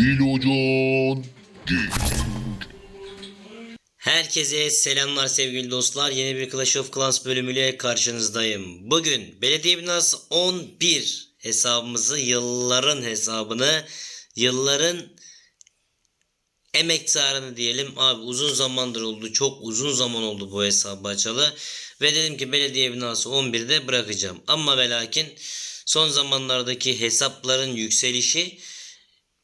Bilocan Gaming. Herkese selamlar sevgili dostlar. Yeni bir Clash of Clans bölümüyle karşınızdayım. Bugün belediye binası 11 hesabımızı, yılların hesabını, yılların emektarını diyelim. Abi uzun zamandır oldu. Çok uzun zaman oldu bu hesabı açalı. Ve dedim ki belediye binası 11'de bırakacağım. Ama ve lakin son zamanlardaki hesapların yükselişi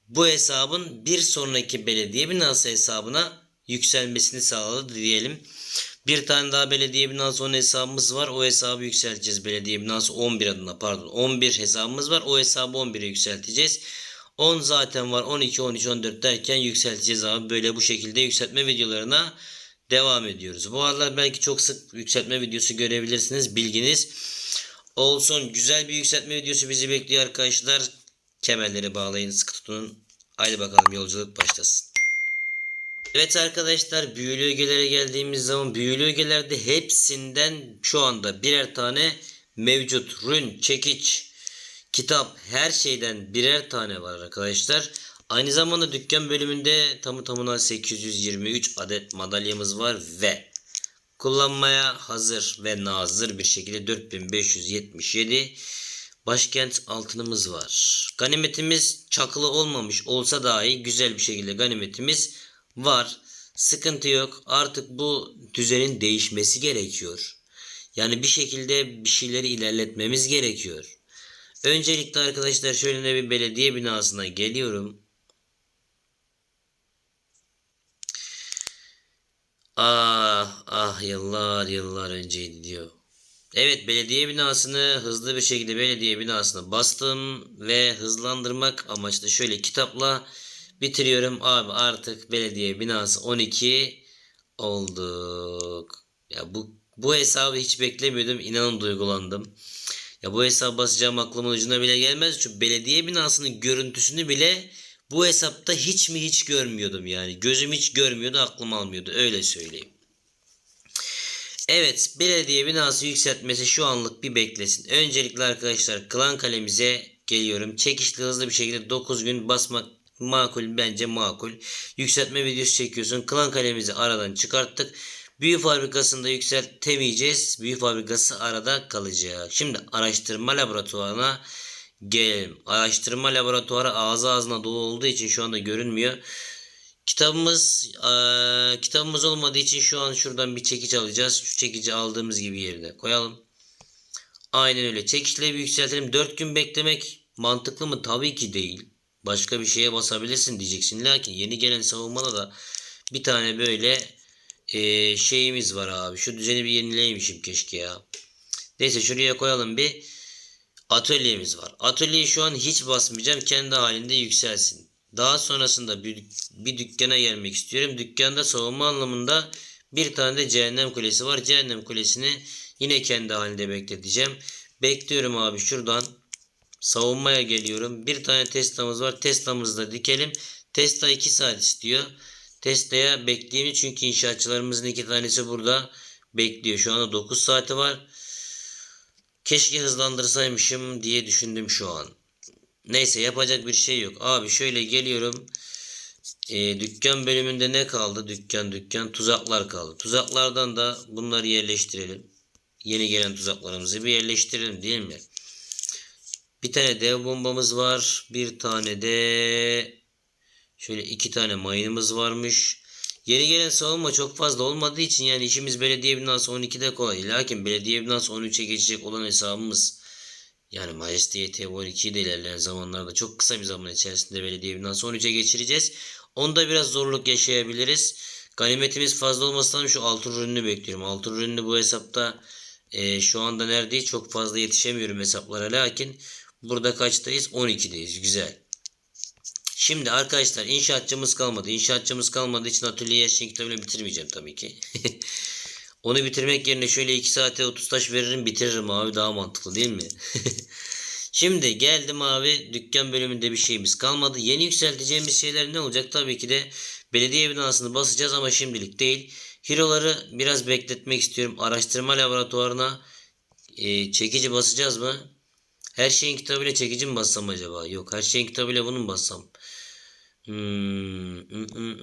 bu hesabın bir sonraki belediye binası hesabına yükselmesini sağladı diyelim. Bir tane daha belediye binası 10 hesabımız var. O hesabı yükselteceğiz. Belediye binası 11 adına pardon 11 hesabımız var. O hesabı 11'e yükselteceğiz. 10 zaten var. 12, 13, 14 derken yükselteceğiz abi. Böyle bu şekilde yükseltme videolarına devam ediyoruz. Bu aralar belki çok sık yükseltme videosu görebilirsiniz. Bilginiz olsun. Güzel bir yükseltme videosu bizi bekliyor arkadaşlar. Kemerleri bağlayın, sıkı tutunun. Haydi bakalım yolculuk başlasın. Evet arkadaşlar büyülü ögelere geldiğimiz zaman büyülü ögelerde hepsinden şu anda birer tane mevcut. Rün, çekiç, kitap her şeyden birer tane var arkadaşlar. Aynı zamanda dükkan bölümünde tamı tamına 823 adet madalyamız var ve kullanmaya hazır ve nazır bir şekilde 4577 başkent altınımız var. Ganimetimiz çakılı olmamış olsa dahi güzel bir şekilde ganimetimiz var. Sıkıntı yok. Artık bu düzenin değişmesi gerekiyor. Yani bir şekilde bir şeyleri ilerletmemiz gerekiyor. Öncelikle arkadaşlar şöyle bir belediye binasına geliyorum. Ah ah yıllar yıllar önceydi diyor. Evet belediye binasını hızlı bir şekilde belediye binasına bastım ve hızlandırmak amaçlı şöyle kitapla bitiriyorum. Abi artık belediye binası 12 olduk. Ya bu bu hesabı hiç beklemiyordum. İnanın duygulandım. Ya bu hesap basacağım aklımın ucuna bile gelmez. Çünkü belediye binasının görüntüsünü bile bu hesapta hiç mi hiç görmüyordum yani. Gözüm hiç görmüyordu aklım almıyordu öyle söyleyeyim. Evet belediye binası yükseltmesi şu anlık bir beklesin. Öncelikle arkadaşlar klan kalemize geliyorum. Çekişli hızlı bir şekilde 9 gün basmak makul bence makul. Yükseltme videosu çekiyorsun. Klan kalemizi aradan çıkarttık. Büyü fabrikasında yükseltemeyeceğiz. Büyü fabrikası arada kalacak. Şimdi araştırma laboratuvarına gelelim. Araştırma laboratuvarı ağzı ağzına dolu olduğu için şu anda görünmüyor. Kitabımız eee, kitabımız olmadığı için şu an şuradan bir çekiç alacağız. Şu çekici aldığımız gibi yerine koyalım. Aynen öyle. Çekiçle bir yükseltelim. 4 gün beklemek mantıklı mı? Tabii ki değil. Başka bir şeye basabilirsin diyeceksin. Lakin yeni gelen savunmada da bir tane böyle eee, şeyimiz var abi. Şu düzeni bir yenileymişim keşke ya. Neyse şuraya koyalım bir. Atölyemiz var. Atölyeyi şu an hiç basmayacağım. Kendi halinde yükselsin. Daha sonrasında bir, bir dükkana gelmek istiyorum. Dükkanda savunma anlamında bir tane de cehennem kulesi var. Cehennem kulesini yine kendi halinde bekleteceğim. Bekliyorum abi şuradan. Savunmaya geliyorum. Bir tane Tesla'mız var. Tesla'mızı da dikelim. Tesla 2 saat istiyor. Tesla'ya bekleyeyim çünkü inşaatçılarımızın iki tanesi burada bekliyor. Şu anda 9 saati var. Keşke hızlandırsaymışım diye düşündüm şu an. Neyse yapacak bir şey yok. Abi şöyle geliyorum. Ee, dükkan bölümünde ne kaldı? Dükkan dükkan tuzaklar kaldı. Tuzaklardan da bunları yerleştirelim. Yeni gelen tuzaklarımızı bir yerleştirelim değil mi? Bir tane dev bombamız var. Bir tane de şöyle iki tane mayınımız varmış. Yeni gelen savunma çok fazla olmadığı için yani işimiz belediye binası 12'de kolay. Lakin belediye binası 13'e geçecek olan hesabımız yani Majesty YT12'yi de ilerleyen zamanlarda çok kısa bir zaman içerisinde belediye binası 13'e geçireceğiz. Onda biraz zorluk yaşayabiliriz. Ganimetimiz fazla olmasından şu altın ürününü bekliyorum. Altın ürünü bu hesapta e, şu anda neredeyiz? Çok fazla yetişemiyorum hesaplara. Lakin burada kaçtayız? 12'deyiz. Güzel. Şimdi arkadaşlar inşaatçımız kalmadı. İnşaatçımız kalmadığı için atölyeyi kitabıyla bitirmeyeceğim tabii ki. Onu bitirmek yerine şöyle 2 saate 30 taş veririm bitiririm abi daha mantıklı değil mi? Şimdi geldim abi dükkan bölümünde bir şeyimiz kalmadı. Yeni yükselteceğimiz şeyler ne olacak? Tabii ki de belediye binasını basacağız ama şimdilik değil. Hero'ları biraz bekletmek istiyorum. Araştırma laboratuvarına e, çekici basacağız mı? Her şeyin kitabıyla çekici mi bassam acaba? Yok her şeyin kitabıyla bunu mu bassam? Hmm, hmm, hmm,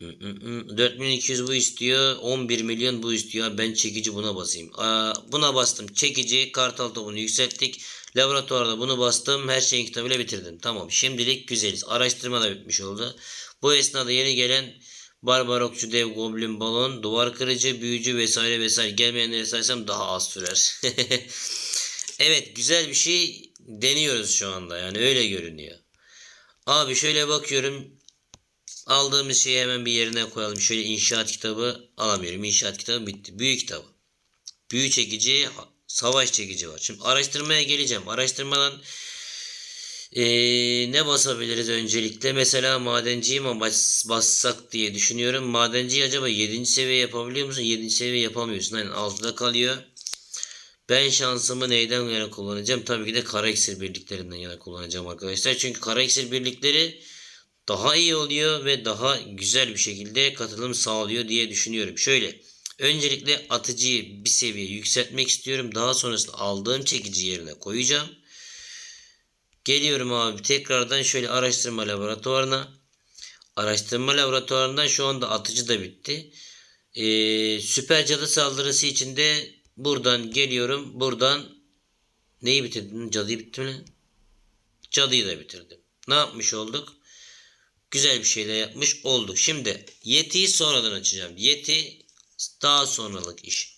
hmm, hmm. 4200 bu istiyor. 11 milyon bu istiyor. Ben çekici buna basayım. Aa, buna bastım. Çekici kartal topunu yükselttik. Laboratuvarda bunu bastım. Her şeyin kitabıyla bitirdim. Tamam. Şimdilik güzeliz. Araştırma da bitmiş oldu. Bu esnada yeni gelen Barbarokçu dev goblin balon, duvar kırıcı, büyücü vesaire vesaire gelmeyenleri saysam daha az sürer. evet güzel bir şey deniyoruz şu anda yani öyle görünüyor. Abi şöyle bakıyorum. Aldığımız şeyi hemen bir yerine koyalım. Şöyle inşaat kitabı alamıyorum. İnşaat kitabı bitti. Büyü kitabı. Büyü çekici, savaş çekici var. Şimdi araştırmaya geleceğim. Araştırmadan eee, ne basabiliriz öncelikle? Mesela madenciyi mi bas, bassak diye düşünüyorum. Madenciyi acaba 7. seviye yapabiliyor musun? 7. seviye yapamıyorsun. Aynen 6'da kalıyor. Ben şansımı neyden yana kullanacağım? Tabii ki de kara iksir birliklerinden yana kullanacağım arkadaşlar. Çünkü kara iksir birlikleri daha iyi oluyor ve daha güzel bir şekilde katılım sağlıyor diye düşünüyorum. Şöyle öncelikle atıcıyı bir seviye yükseltmek istiyorum. Daha sonrasında aldığım çekici yerine koyacağım. Geliyorum abi tekrardan şöyle araştırma laboratuvarına. Araştırma laboratuvarından şu anda atıcı da bitti. Ee, süper cadı saldırısı içinde buradan geliyorum. Buradan neyi bitirdim? Cadıyı bitti mi? Cadıyı da bitirdim. Ne yapmış olduk? Güzel bir şey de yapmış olduk. Şimdi Yeti'yi sonradan açacağım. Yeti daha sonralık iş.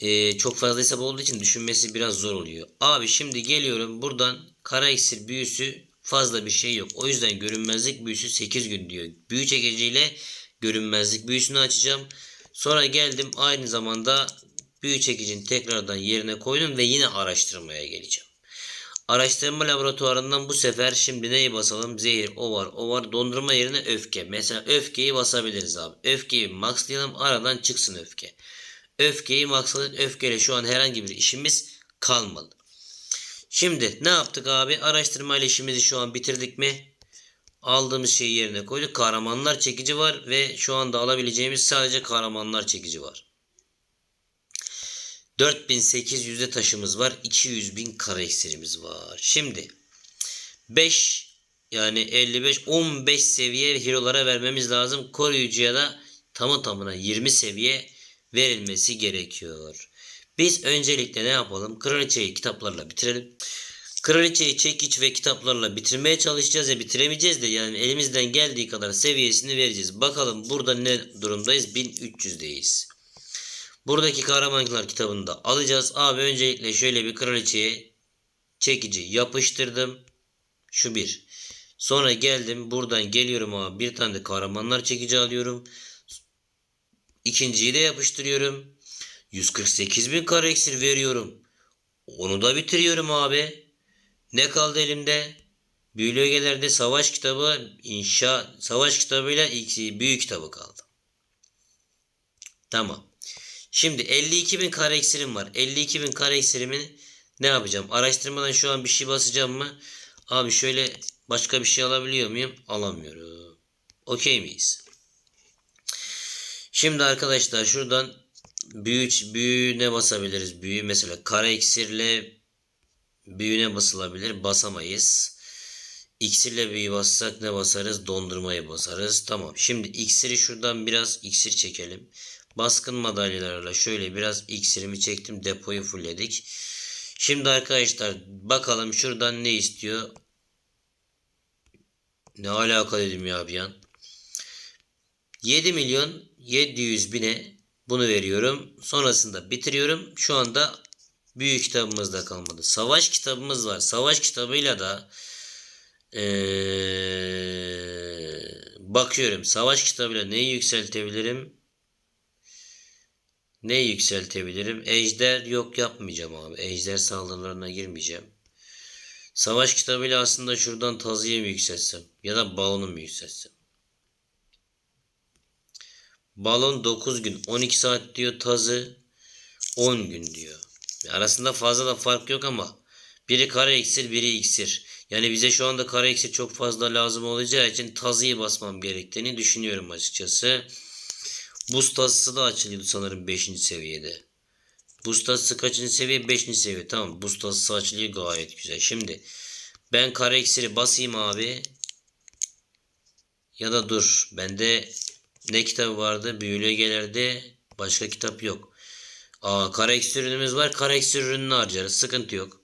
Ee, çok fazla hesap olduğu için düşünmesi biraz zor oluyor. Abi şimdi geliyorum buradan kara iksir büyüsü fazla bir şey yok. O yüzden görünmezlik büyüsü 8 gün diyor. Büyü çekiciyle görünmezlik büyüsünü açacağım. Sonra geldim aynı zamanda büyü çekicini tekrardan yerine koydum ve yine araştırmaya geleceğim. Araştırma laboratuvarından bu sefer şimdi neyi basalım? Zehir, o var, o var. Dondurma yerine öfke. Mesela öfkeyi basabiliriz abi. Öfkeyi maxlayalım aradan çıksın öfke. Öfkeyi maxladık. Öfkeyle şu an herhangi bir işimiz kalmadı. Şimdi ne yaptık abi? Araştırma işimizi şu an bitirdik mi? Aldığımız şeyi yerine koyduk. Kahramanlar çekici var ve şu anda alabileceğimiz sadece kahramanlar çekici var. 4800'de taşımız var. 200.000 kara iksirimiz var. Şimdi 5 yani 55 15 seviye hero'lara vermemiz lazım. Koruyucuya da tamı tamına 20 seviye verilmesi gerekiyor. Biz öncelikle ne yapalım? Kraliçeyi kitaplarla bitirelim. Kraliçeyi çekiç ve kitaplarla bitirmeye çalışacağız ya bitiremeyeceğiz de yani elimizden geldiği kadar seviyesini vereceğiz. Bakalım burada ne durumdayız? 1300'deyiz. Buradaki kahramanlar kitabını da alacağız. Abi öncelikle şöyle bir kraliçeye çekici yapıştırdım. Şu bir. Sonra geldim buradan geliyorum abi bir tane de kahramanlar çekici alıyorum. İkinciyi de yapıştırıyorum. 148 bin kare veriyorum. Onu da bitiriyorum abi. Ne kaldı elimde? Biyolojilerde savaş kitabı, inşa savaş kitabıyla ilk büyük kitabı kaldı. Tamam. Şimdi 52 bin kare iksirim var. 52 bin kare iksirimi ne yapacağım? Araştırmadan şu an bir şey basacağım mı? Abi şöyle başka bir şey alabiliyor muyum? Alamıyorum. Okey miyiz? Şimdi arkadaşlar şuradan büyü, büyü ne basabiliriz? Büyü mesela kare iksirle büyüne basılabilir. Basamayız. İksirle büyü bassak ne basarız? Dondurmayı basarız. Tamam. Şimdi iksiri şuradan biraz iksir çekelim. Baskın madalyalarla şöyle biraz iksirimi çektim. Depoyu fullledik. Şimdi arkadaşlar bakalım şuradan ne istiyor? Ne alaka dedim ya bir an. 7 milyon 700 bine bunu veriyorum. Sonrasında bitiriyorum. Şu anda büyük kitabımız da kalmadı. Savaş kitabımız var. Savaş kitabıyla da ee, bakıyorum. Savaş kitabıyla neyi yükseltebilirim? Ne yükseltebilirim? Ejder yok yapmayacağım abi. Ejder saldırılarına girmeyeceğim. Savaş kitabıyla aslında şuradan tazıyı mı yükseltsem? Ya da balonu mu yükseltsem? Balon 9 gün 12 saat diyor tazı 10 gün diyor. Arasında fazla da fark yok ama biri kare iksir biri iksir. Yani bize şu anda kare iksir çok fazla lazım olacağı için tazıyı basmam gerektiğini düşünüyorum açıkçası. Buz tazısı da açılıyordu sanırım 5. seviyede. Buz tazısı kaçıncı seviye? 5. seviye. Tamam buz tazısı açılıyor gayet güzel. Şimdi ben kare iksiri basayım abi. Ya da dur. Bende ne kitabı vardı? Biyolojilerde başka kitap yok. Aa, kara eksi ürünümüz var. Kara eksi ürününü harcarız. Sıkıntı yok.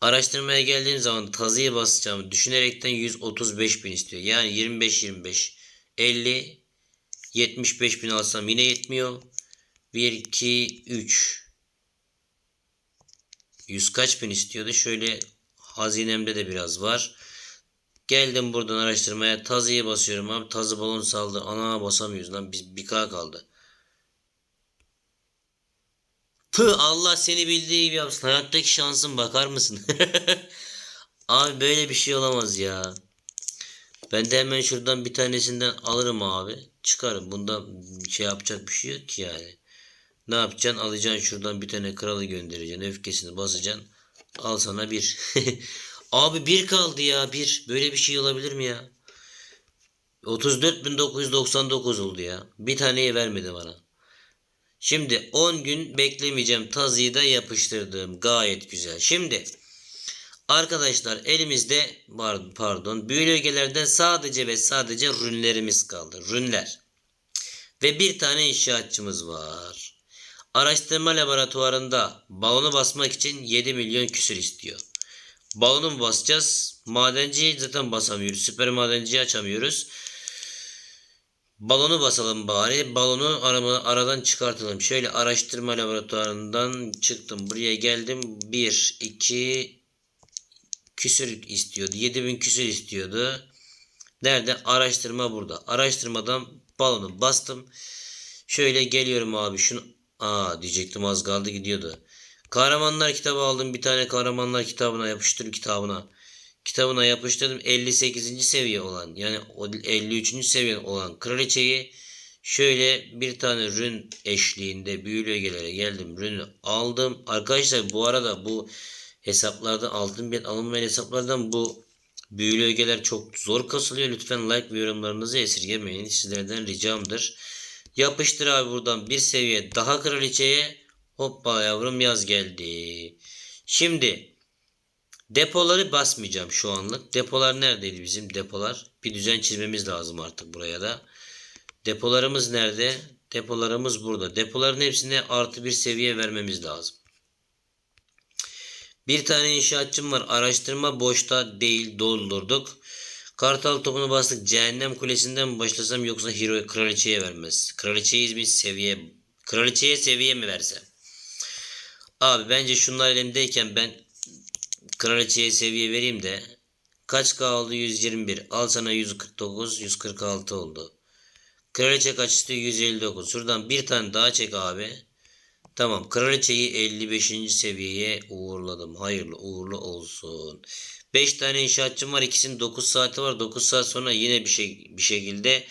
Araştırmaya geldiğim zaman tazıya basacağımı düşünerekten 135 bin istiyor. Yani 25-25 50 75 bin alsam yine yetmiyor. 1 2 3 100 kaç bin istiyordu. Şöyle hazinemde de biraz var. Geldim buradan araştırmaya tazıya basıyorum abi. Tazı balon saldı. Ana basamıyoruz lan. Biz bir K kaldı. Pı Allah seni bildiği gibi yapsın. Hayattaki şansın bakar mısın? abi böyle bir şey olamaz ya. Ben de hemen şuradan bir tanesinden alırım abi. Çıkarım. Bunda şey yapacak bir şey yok ki yani. Ne yapacaksın? Alacaksın şuradan bir tane kralı göndereceksin. Öfkesini basacaksın. Al sana bir. abi bir kaldı ya bir. Böyle bir şey olabilir mi ya? 34.999 oldu ya. Bir taneyi vermedi bana. Şimdi 10 gün beklemeyeceğim. Tazıyı da yapıştırdım. Gayet güzel. Şimdi arkadaşlar elimizde pardon bölgelerden sadece ve sadece rünlerimiz kaldı. Rünler. Ve bir tane inşaatçımız var. Araştırma laboratuvarında balonu basmak için 7 milyon küsür istiyor. Balonu basacağız? Madenciyi zaten basamıyoruz. Süper madenciyi açamıyoruz. Balonu basalım bari. Balonu arama, aradan çıkartalım. Şöyle araştırma laboratuvarından çıktım. Buraya geldim. 1, 2 küsür istiyordu. 7000 küsür istiyordu. Nerede? Araştırma burada. Araştırmadan balonu bastım. Şöyle geliyorum abi. Şunu Aa diyecektim az kaldı gidiyordu. Kahramanlar kitabı aldım. Bir tane kahramanlar kitabına yapıştır kitabına. Kitabına yapıştırdım 58. seviye olan yani o 53. seviye olan kraliçeyi şöyle bir tane rün eşliğinde büyülü ögelere geldim. Rünü aldım. Arkadaşlar bu arada bu hesaplardan altın bir alınmayan hesaplardan bu büyülü ögeler çok zor kasılıyor. Lütfen like ve yorumlarınızı esirgemeyin. Sizlerden ricamdır. Yapıştır abi buradan bir seviye daha kraliçeye. Hoppa yavrum yaz geldi. Şimdi depoları basmayacağım şu anlık. Depolar neredeydi bizim depolar? Bir düzen çizmemiz lazım artık buraya da. Depolarımız nerede? Depolarımız burada. Depoların hepsine artı bir seviye vermemiz lazım. Bir tane inşaatçım var. Araştırma boşta değil doldurduk. Kartal topunu bastık. Cehennem kulesinden mi başlasam yoksa hero kraliçeye vermez. Kraliçeyiz bir seviye. Kraliçeye seviye mi versem? Abi bence şunlar elimdeyken ben kraliçeye seviye vereyim de kaç kaldı 121 al sana 149 146 oldu. Kraliçe kaç istiyor 159 şuradan bir tane daha çek abi. Tamam kraliçeyi 55. seviyeye uğurladım. Hayırlı uğurlu olsun. 5 tane inşaatçım var. İkisinin 9 saati var. 9 saat sonra yine bir şey bir şekilde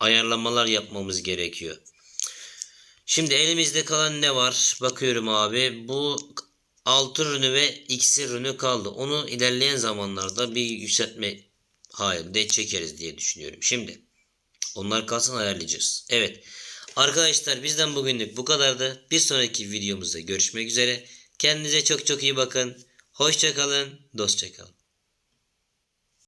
ayarlamalar yapmamız gerekiyor. Şimdi elimizde kalan ne var? Bakıyorum abi. Bu 6 ürünü ve iksir ürünü kaldı. Onu ilerleyen zamanlarda bir yükseltme halinde çekeriz diye düşünüyorum. Şimdi onlar kalsın ayarlayacağız. Evet. Arkadaşlar bizden bugünlük bu kadardı. Bir sonraki videomuzda görüşmek üzere. Kendinize çok çok iyi bakın. Hoşçakalın. Dostçakalın.